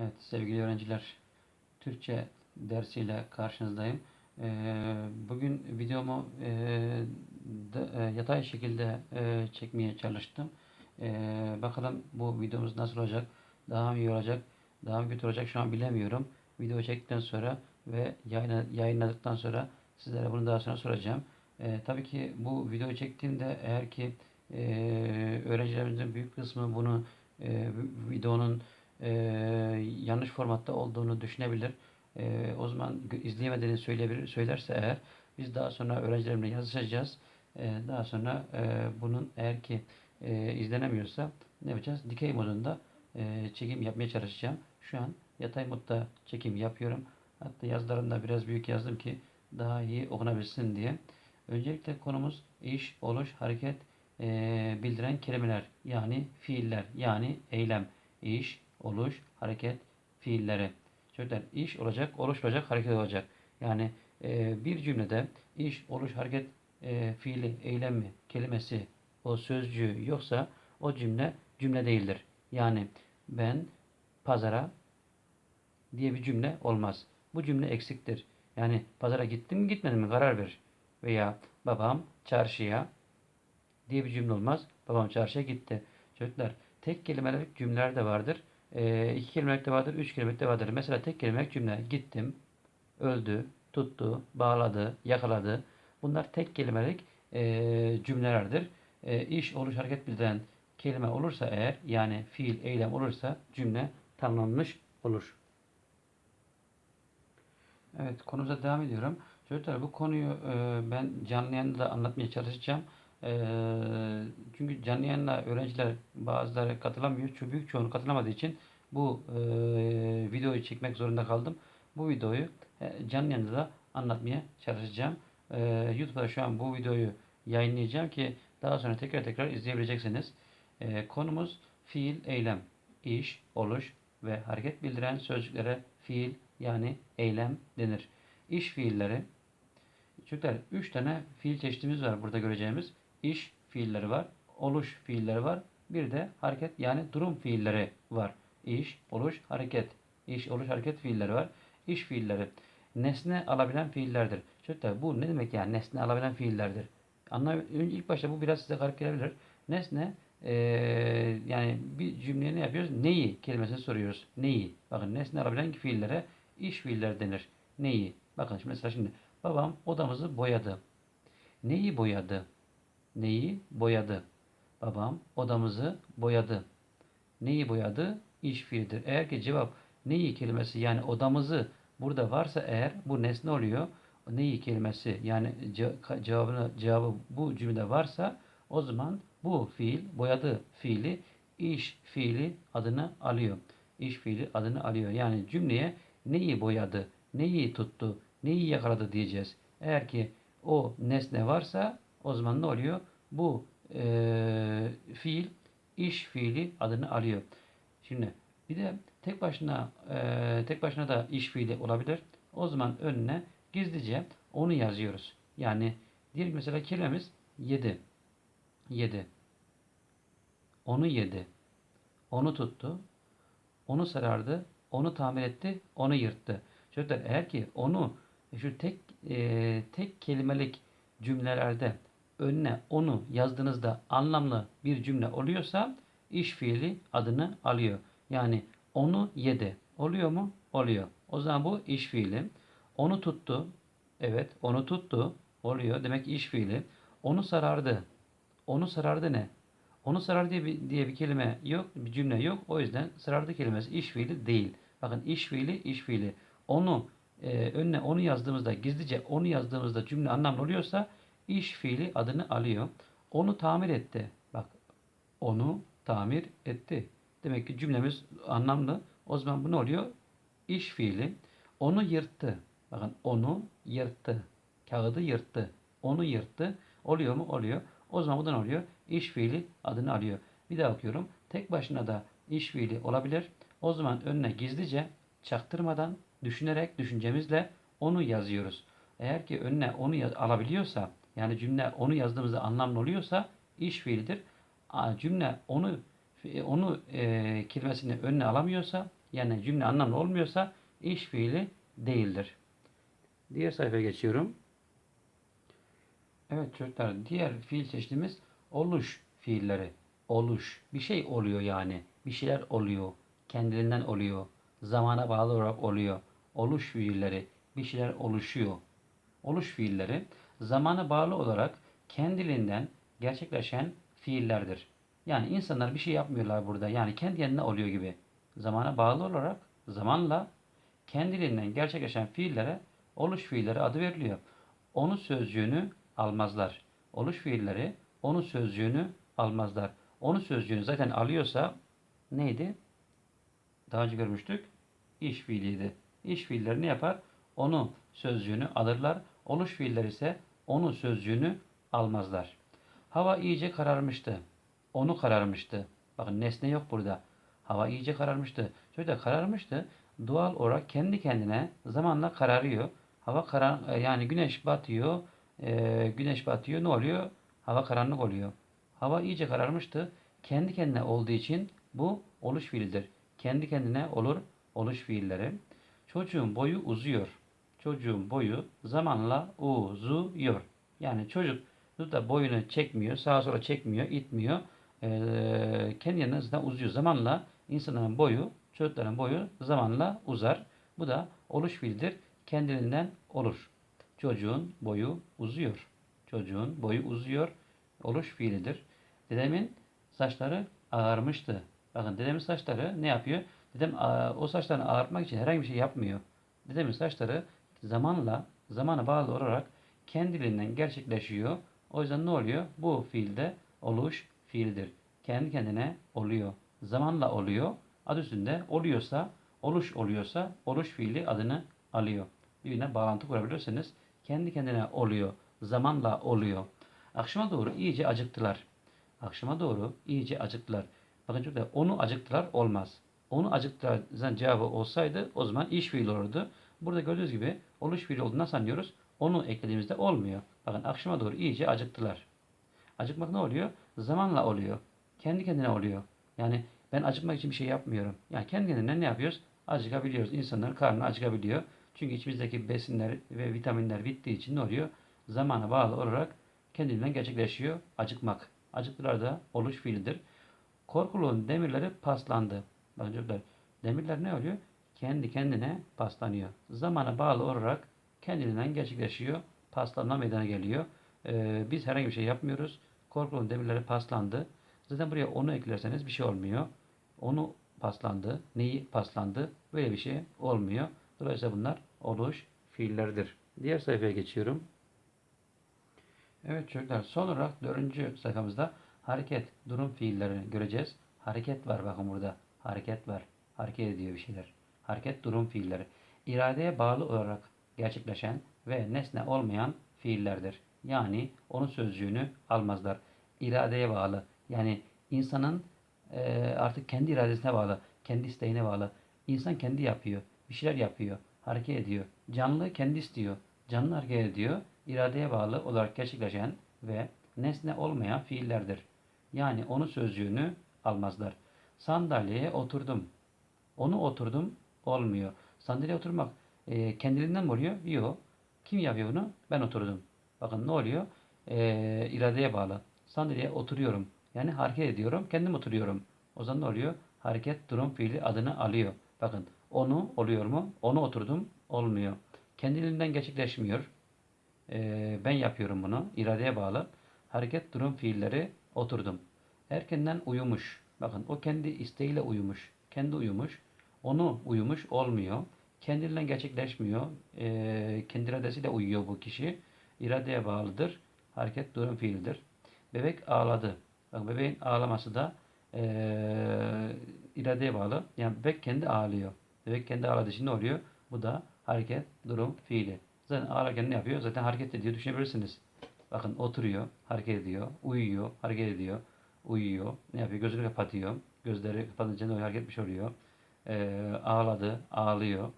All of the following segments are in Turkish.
Evet sevgili öğrenciler, Türkçe dersiyle karşınızdayım. Ee, bugün videomu e, e, yatay şekilde e, çekmeye çalıştım. Ee, bakalım bu videomuz nasıl olacak? Daha mı iyi olacak? Daha mı kötü olacak? Şu an bilemiyorum. Video çektikten sonra ve yayınladıktan sonra sizlere bunu daha sonra soracağım. Ee, tabii ki bu videoyu çektiğimde eğer ki öğrencilerimizin büyük kısmı bunu videonun e, yanlış formatta olduğunu düşünebilir. E, o zaman izleyemediğini söyleyebilir, söylerse eğer biz daha sonra öğrencilerimle yazışacağız. E, daha sonra e, bunun eğer ki e, izlenemiyorsa ne yapacağız? Dikey modunda e, çekim yapmaya çalışacağım. Şu an yatay modda çekim yapıyorum. Hatta yazılarımda biraz büyük yazdım ki daha iyi okunabilsin diye. Öncelikle konumuz iş, oluş, hareket e, bildiren kelimeler yani fiiller yani eylem, iş, oluş, hareket, fiilleri. Çocuklar iş olacak, oluş olacak, hareket olacak. Yani e, bir cümlede iş, oluş, hareket, e, fiili, eylem mi, kelimesi, o sözcüğü yoksa o cümle cümle değildir. Yani ben pazara diye bir cümle olmaz. Bu cümle eksiktir. Yani pazara gittim mi gitmedim mi karar ver. Veya babam çarşıya diye bir cümle olmaz. Babam çarşıya gitti. Çocuklar tek kelimelik cümleler de vardır. E, iki kelimelik de vardır, üç kelimelik de vardır. Mesela tek kelimelik cümle gittim, öldü, tuttu, bağladı, yakaladı. Bunlar tek kelimelik e, cümlelerdir. E, iş, oluş, hareket bildiren kelime olursa eğer yani fiil, eylem olursa cümle tamamlanmış olur. Evet konumuza devam ediyorum. Çocuklar bu konuyu e, ben canlı yayında da anlatmaya çalışacağım. E, çünkü canlı yayında öğrenciler bazıları katılamıyor. Çünkü büyük çoğunluk katılamadığı için bu e, videoyu çekmek zorunda kaldım. Bu videoyu e, canlı yayında da anlatmaya çalışacağım. E, YouTube'da şu an bu videoyu yayınlayacağım ki daha sonra tekrar tekrar izleyebileceksiniz. E, konumuz fiil, eylem, iş, oluş ve hareket bildiren sözcüklere fiil yani eylem denir. İş fiilleri Çocuklar 3 tane fiil çeşitimiz var burada göreceğimiz. İş fiilleri var, oluş fiilleri var. Bir de hareket yani durum fiilleri var. İş, oluş, hareket. İş, oluş, hareket fiilleri var. İş fiilleri nesne alabilen fiillerdir. Çocuklar bu ne demek yani nesne alabilen fiillerdir? Anla, önce ilk başta bu biraz size garip gelebilir. Nesne eee, yani bir cümleye ne yapıyoruz? Neyi kelimesini soruyoruz. Neyi? Bakın nesne alabilen fiillere iş fiiller denir. Neyi? Bakın şimdi mesela şimdi babam odamızı boyadı. Neyi boyadı? Neyi boyadı? Babam odamızı boyadı. Neyi boyadı? İş fiilidir. Eğer ki cevap neyi kelimesi yani odamızı burada varsa eğer bu nesne oluyor. Neyi kelimesi yani ce- cevabını cevabı bu cümlede varsa o zaman bu fiil boyadı fiili iş fiili adını alıyor. İş fiili adını alıyor. Yani cümleye neyi boyadı, neyi tuttu, neyi yakaladı diyeceğiz. Eğer ki o nesne varsa o zaman ne oluyor? Bu eee, fiil iş fiili adını alıyor. Şimdi bir de tek başına eee, tek başına da iş fiili olabilir. O zaman önüne gizlice onu yazıyoruz. Yani diyelim mesela kelimemiz yedi. Yedi. Onu yedi. Onu tuttu. Onu sarardı. Onu tamir etti. Onu yırttı. Çocuklar eğer ki onu şu tek e, tek kelimelik cümlelerde önüne onu yazdığınızda anlamlı bir cümle oluyorsa iş fiili adını alıyor. Yani onu yedi. Oluyor mu? Oluyor. O zaman bu iş fiili. Onu tuttu. Evet, onu tuttu. Oluyor. Demek ki iş fiili. Onu sarardı. Onu sarardı ne? Onu sarar diye bir, diye bir kelime yok, bir cümle yok. O yüzden sarardı kelimesi iş fiili değil. Bakın iş fiili, iş fiili. Onu e, önüne onu yazdığımızda, gizlice onu yazdığımızda cümle anlamlı oluyorsa iş fiili adını alıyor. Onu tamir etti. Bak onu tamir etti. Demek ki cümlemiz anlamlı. O zaman bu ne oluyor? İş fiili. Onu yırttı. Bakın onu yırttı. Kağıdı yırttı. Onu yırttı. Oluyor mu? Oluyor. O zaman bu da ne oluyor? İş fiili adını alıyor. Bir daha okuyorum. Tek başına da iş fiili olabilir. O zaman önüne gizlice çaktırmadan düşünerek düşüncemizle onu yazıyoruz. Eğer ki önüne onu alabiliyorsa yani cümle onu yazdığımızda anlamlı oluyorsa iş fiilidir. Aa, Cümle onu onu e, kelimesini önüne alamıyorsa Yani cümle anlamlı olmuyorsa iş fiili değildir. Diğer sayfaya geçiyorum. Evet çocuklar diğer fiil çeşidimiz oluş fiilleri. Oluş. Bir şey oluyor yani. Bir şeyler oluyor. Kendiliğinden oluyor. Zamana bağlı olarak oluyor. Oluş fiilleri. Bir şeyler oluşuyor. Oluş fiilleri zamana bağlı olarak kendiliğinden gerçekleşen fiillerdir. Yani insanlar bir şey yapmıyorlar burada. Yani kendi kendine oluyor gibi. Zamana bağlı olarak zamanla kendiliğinden gerçekleşen fiillere oluş fiilleri adı veriliyor. Onun sözcüğünü almazlar. Oluş fiilleri onun sözcüğünü almazlar. Onun sözcüğünü zaten alıyorsa neydi? Daha önce görmüştük. İş fiiliydi. İş fiilleri ne yapar? Onu sözcüğünü alırlar. Oluş fiilleri ise onun sözcüğünü almazlar. Hava iyice kararmıştı. Onu kararmıştı. Bakın nesne yok burada. Hava iyice kararmıştı. Şöyle kararmıştı. Doğal olarak kendi kendine zamanla kararıyor. Hava karar e, yani güneş batıyor. E, güneş batıyor. Ne oluyor? Hava karanlık oluyor. Hava iyice kararmıştı. Kendi kendine olduğu için bu oluş fiilidir. Kendi kendine olur oluş fiilleri. Çocuğun boyu uzuyor. Çocuğun boyu zamanla uzuyor. Yani çocuk da boyunu çekmiyor, sağa sola çekmiyor, itmiyor. Ee, kendi zaten uzuyor. Zamanla insanların boyu, çocukların boyu zamanla uzar. Bu da oluş fiildir. Kendiliğinden olur. Çocuğun boyu uzuyor. Çocuğun boyu uzuyor. Oluş fiilidir. Dedemin saçları ağarmıştı. Bakın dedemin saçları ne yapıyor? Dedem o saçlarını ağartmak için herhangi bir şey yapmıyor. Dedemin saçları zamanla, zamana bağlı olarak kendiliğinden gerçekleşiyor. O yüzden ne oluyor? Bu fiilde oluş fiildir. Kendi kendine oluyor. Zamanla oluyor. Adı üstünde oluyorsa, oluş oluyorsa oluş fiili adını alıyor. Birbirine bağlantı kurabilirsiniz. Kendi kendine oluyor. Zamanla oluyor. Akşama doğru iyice acıktılar. Akşama doğru iyice acıktılar. Bakın çocuklar onu acıktılar olmaz. Onu acıktılar cevabı olsaydı o zaman iş fiili olurdu. Burada gördüğünüz gibi oluş fiili olduğunu nasıl anlıyoruz? Onu eklediğimizde olmuyor. Bakın akşama doğru iyice acıktılar. Acıkmak ne oluyor? Zamanla oluyor. Kendi kendine oluyor. Yani ben acıkmak için bir şey yapmıyorum. Yani kendi kendine ne yapıyoruz? Acıkabiliyoruz. İnsanların karnı acıkabiliyor. Çünkü içimizdeki besinler ve vitaminler bittiği için ne oluyor? Zamana bağlı olarak kendinden gerçekleşiyor acıkmak. Acıktılar da oluş fiilidir. Korkuluğun demirleri paslandı. Bakın çocuklar demirler ne oluyor? Kendi kendine paslanıyor. Zamana bağlı olarak kendiliğinden gerçekleşiyor. Paslanma meydana geliyor. Ee, biz herhangi bir şey yapmıyoruz. Korkulun demirleri paslandı. Zaten buraya onu eklerseniz bir şey olmuyor. Onu paslandı. Neyi paslandı? Böyle bir şey olmuyor. Dolayısıyla bunlar oluş fiilleridir. Diğer sayfaya geçiyorum. Evet çocuklar son olarak dördüncü sayfamızda hareket, durum fiillerini göreceğiz. Hareket var bakın burada. Hareket var. Hareket ediyor bir şeyler. Hareket, durum fiilleri. İradeye bağlı olarak gerçekleşen ve nesne olmayan fiillerdir. Yani onun sözcüğünü almazlar. İradeye bağlı. Yani insanın e, artık kendi iradesine bağlı, kendi isteğine bağlı. İnsan kendi yapıyor, bir şeyler yapıyor, hareket ediyor. Canlı kendi istiyor, canlı hareket ediyor. İradeye bağlı olarak gerçekleşen ve nesne olmayan fiillerdir. Yani onun sözcüğünü almazlar. Sandalyeye oturdum. Onu oturdum olmuyor. Sandalyeye oturmak e, kendiliğinden mi oluyor? Yok. Kim yapıyor bunu? Ben oturdum. Bakın ne oluyor? E, iradeye bağlı. Sandalyeye oturuyorum. Yani hareket ediyorum. Kendim oturuyorum. O zaman ne oluyor? Hareket durum fiili adını alıyor. Bakın onu oluyor mu? Onu oturdum. Olmuyor. Kendiliğinden gerçekleşmiyor. E, ben yapıyorum bunu. İradeye bağlı. Hareket durum fiilleri oturdum. Erkenden uyumuş. Bakın o kendi isteğiyle uyumuş. Kendi uyumuş. Onu uyumuş olmuyor. Kendiliğinden gerçekleşmiyor. E, kendi iradesiyle uyuyor bu kişi. İradeye bağlıdır. Hareket durum fiildir. Bebek ağladı. Bak bebeğin ağlaması da e, iradeye bağlı. Yani bebek kendi ağlıyor. Bebek kendi ağladığı için ne oluyor? Bu da hareket, durum, fiili. Zaten ağlarken ne yapıyor? Zaten hareket ediyor. Düşünebilirsiniz. Bakın oturuyor, hareket ediyor, uyuyor, hareket ediyor, uyuyor. Ne yapıyor? Gözünü kapatıyor. Gözleri kapatınca ne? Hareket etmiş oluyor. Ee, ağladı, ağlıyor.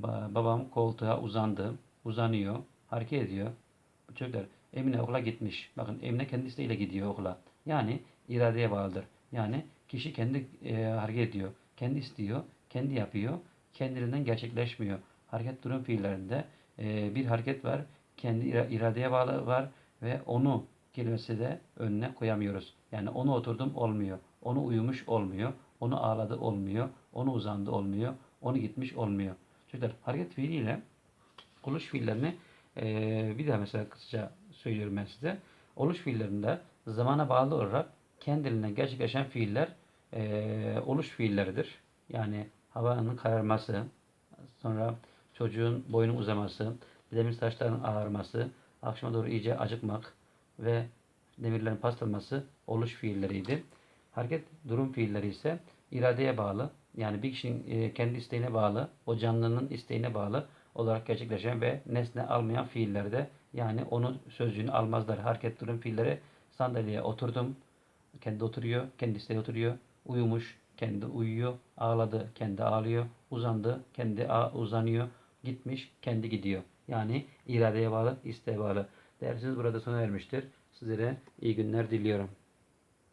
Ba- babam koltuğa uzandı, uzanıyor, hareket ediyor. Çocuklar Emine okula gitmiş. Bakın Emine kendi isteğiyle gidiyor okula. Yani iradeye bağlıdır. Yani kişi kendi e, hareket ediyor. Kendi istiyor. kendi yapıyor. Kendiliğinden gerçekleşmiyor. Hareket durum fiillerinde e, bir hareket var. Kendi ira- iradeye bağlı var ve onu kelimesi de önüne koyamıyoruz. Yani onu oturdum olmuyor. Onu uyumuş olmuyor. Onu ağladı olmuyor. Onu uzandı olmuyor. Onu gitmiş olmuyor. Çocuklar hareket fiiliyle oluş fiillerini eee, bir daha mesela kısaca söylüyorum ben size. Oluş fiillerinde zamana bağlı olarak kendiliğinden gerçekleşen fiiller eee, oluş fiilleridir. Yani havanın kararması, sonra çocuğun boyunun uzaması, demir taşların ağarması, akşama doğru iyice acıkmak ve demirlerin paslanması oluş fiilleriydi. Hareket durum fiilleri ise iradeye bağlı yani bir kişinin e, kendi isteğine bağlı, o canlının isteğine bağlı olarak gerçekleşen ve nesne almayan fiillerde yani onun sözcüğünü almazlar. Hareket durum fiilleri sandalyeye oturdum, kendi oturuyor, kendi isteği oturuyor, uyumuş, kendi uyuyor, ağladı, kendi ağlıyor, uzandı, kendi uzanıyor, gitmiş, kendi gidiyor. Yani iradeye bağlı, isteğe bağlı. Dersiniz burada sona ermiştir. Sizlere iyi günler diliyorum.